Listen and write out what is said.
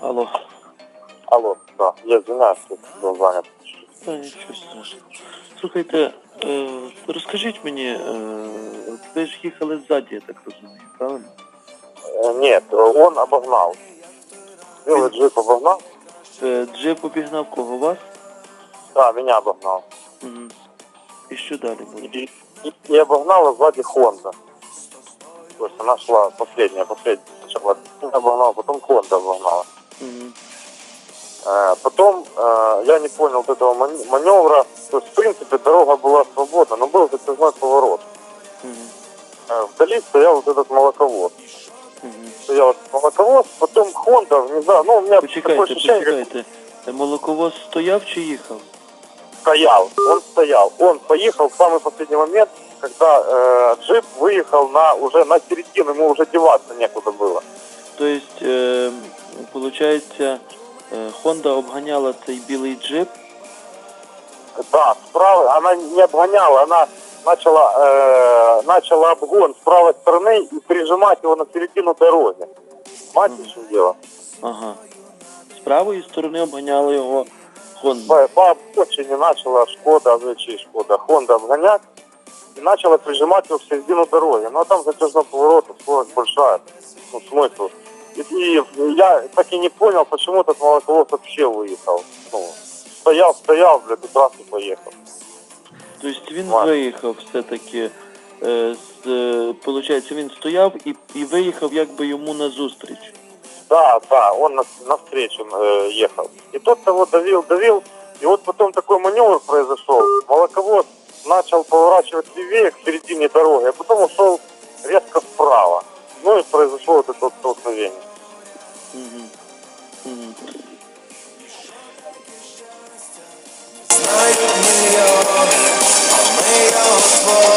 Алло. Алло, да, я извиняюсь, тут был занят. Та нічого страшного. Слухайте, е, розкажіть мені, е, ви ж їхали ззаді, я так розумію, правильно? Э, Нет, он обогнал. Белый джип обогнал? Е, джип обігнав кого вас? Да, меня обогнал. Угу. І що далі буде? И, и, и обогнала сзади Хонда. То есть она шла последняя, последняя. Сначала меня обогнал, потом Хонда обогнала. Э, Потом э, я не понял вот этого ман- маневра. То есть, в принципе, дорога была свободна, но был затяжной поворот. Э, Вдали стоял вот этот молоковоз. Угу. Стоял этот молоковоз, потом Хонда внезапно, ну, у меня такое Почекайте, ощущение, как почекайте. Е, Молоковоз стояв чи їхав? стоял, он стоял. Он поехал в самый последний момент, когда э, джип выехал на уже на середину, ему уже деваться некуда было. Тобто, е, виходить, е, Honda обганяла цей білий джип. Да, справа, она не обгоняла, она начала, э, начала обгон с правой стороны и прижимать его на середину дороги. Мать еще дело. Ага. З правої сторони обганяла його Honda. По, по обочине начала Шкода, а чи Шкода, Хонда обгонять и начала прижимать его в середину дороги. Ну а там затяжной поворот, скорость большая. Ну смысл. И, и я так и не понял, почему этот молоковоз вообще выехал. Ну, стоял, стоял, блядь, и сразу поехал. Тобто він Ладно. виїхав все-таки. Е, з, е, получається, він стояв і, і виїхав якби йому назустріч. Да, да, он на, навстречу э, ехал. И тот того давил, давил. И вот потом такой маневр произошел. Молоковоз начал поворачивать левее к середине ушел резко вправо. Ну и произошло вот это вот столкновение. Угу. Угу. Ми його